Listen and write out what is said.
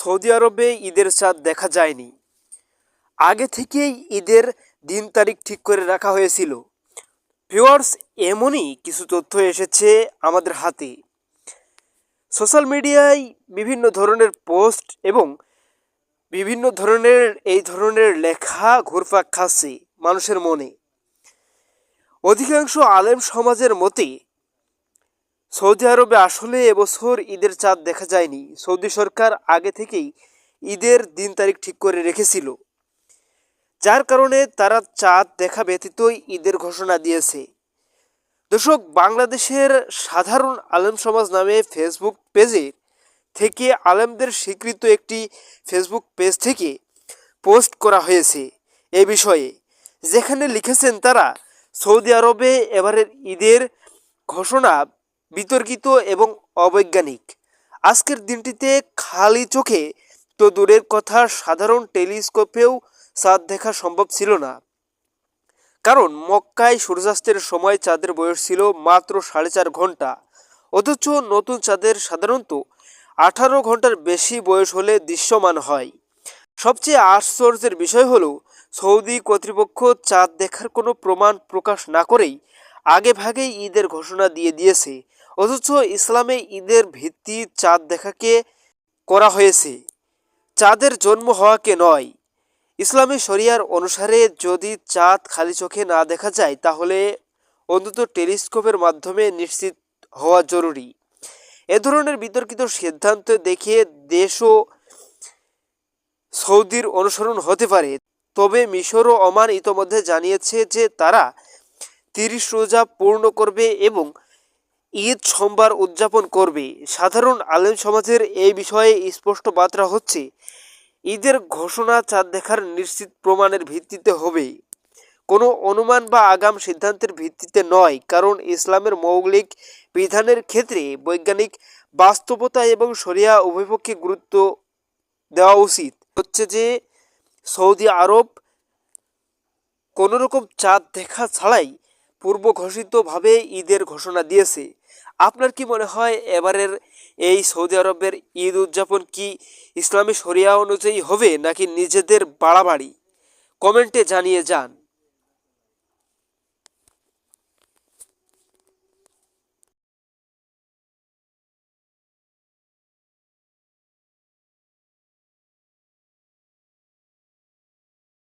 Saudi আরবে ঈদের চাঁদ দেখা যায়নি। আগে থেকেই ঈদের দিন তারিখ ঠিক করে রাখা হয়েছিল। ভিউয়ার্স, এমনই কিছু তথ্য এসেছে আমাদের হাতে। সোশ্যাল মিডিয়ায় বিভিন্ন ধরনের পোস্ট এবং বিভিন্ন ধরনের, এই ধরনের লেখা ঘুরপাক খাচ্ছে মানুষের মনে। অধিকাংশ আলেম সমাজের মতে সৌদি আরবে আসলে এবছর ঈদের চাঁদ দেখা যায়নি। সৌদি সরকার আগে থেকেই ঈদের দিন তারিখ ঠিক করে রেখেছিল। যার কারণে তারা চাঁদ দেখা ব্যতীতই ঈদের ঘোষণা দিয়েছে। দর্শক, বাংলাদেশের সাধারণ আলেম সমাজ নামে ফেসবুক পেজে থেকে আলেমদের স্বীকৃত একটি ফেসবুক পেজ থেকে পোস্ট করা হয়েছে এ বিষয়ে, যেখানে লিখেছেন তারা, সৌদি আরবে এবারের ঈদের ঘোষণা বিতর্কিত এবং অবৈজ্ঞানিক। আজকের দিনটিতে খালি চোখে তো দূরের কথা সাধারণ টেলিস্কোপেও চাঁদ দেখা সম্ভব ছিল না। কারণ মক্কায় সূর্যাস্তের সময় চাঁদের বয়স ছিল মাত্র সাড়ে চার ঘণ্টা অথচ নতুন চাঁদের সাধারণত আঠারো ঘণ্টার বেশি বয়স হলে দৃশ্যমান হয়। সবচেয়ে আশ্চর্যের বিষয় হলো, সৌদি কর্তৃপক্ষ চাঁদ দেখার কোনো প্রমাণ প্রকাশ না করেই আগে ভাগেই ঈদের ঘোষণা দিয়ে দিয়েছে। অথচ ইসলামে ঈদের ভিত্তি চাঁদ দেখাকে করা হয়েছে। চাঁদের জন্ম হওয়াকে নয়। ইসলামী শরিয়ার অনুসারে যদি চাঁদ খালি চোখে না দেখা যায়, তাহলে অন্তত টেলিস্কোপের মাধ্যমে নিশ্চিত হওয়া জরুরি। এ ধরনের বিতর্কিত সিদ্ধান্ত দেখে দেশ ও সৌদির অনুসরণ হতে পারে। তবে মিশর ও ওমান ইতোমধ্যে জানিয়েছে যে তারা তিরিশ রোজা পূর্ণ করবে এবং ঈদ সোমবার উদযাপন করবে। সাধারণ আলেম সমাজের এই বিষয়ে স্পষ্ট বার্তা হচ্ছে, ঈদের ঘোষণা চাঁদ দেখার নিশ্চিত প্রমাণের ভিত্তিতে হবে। কোনো অনুমান বা আগাম সিদ্ধান্তের ভিত্তিতে নয়, কারণ ইসলামের মৌলিক বিধানের ক্ষেত্রে বৈজ্ঞানিক বাস্তবতা এবং শরিয়া উভয়পক্ষে গুরুত্ব দেওয়া উচিত। হচ্ছে যে, সৌদি আরব কোনোরকম চাঁদ দেখা ছাড়াই পূর্ব ঘোষিতভাবে ঈদের ঘোষণা দিয়েছে। আপনার কি মনে হয় এবারের এই সৌদি আরবের ঈদ উদযাপন কি ইসলামী শরিয়া অনুযায়ী হবে নাকি নিজেদের বাড়াবাড়ি? কমেন্টে জানিয়ে যান।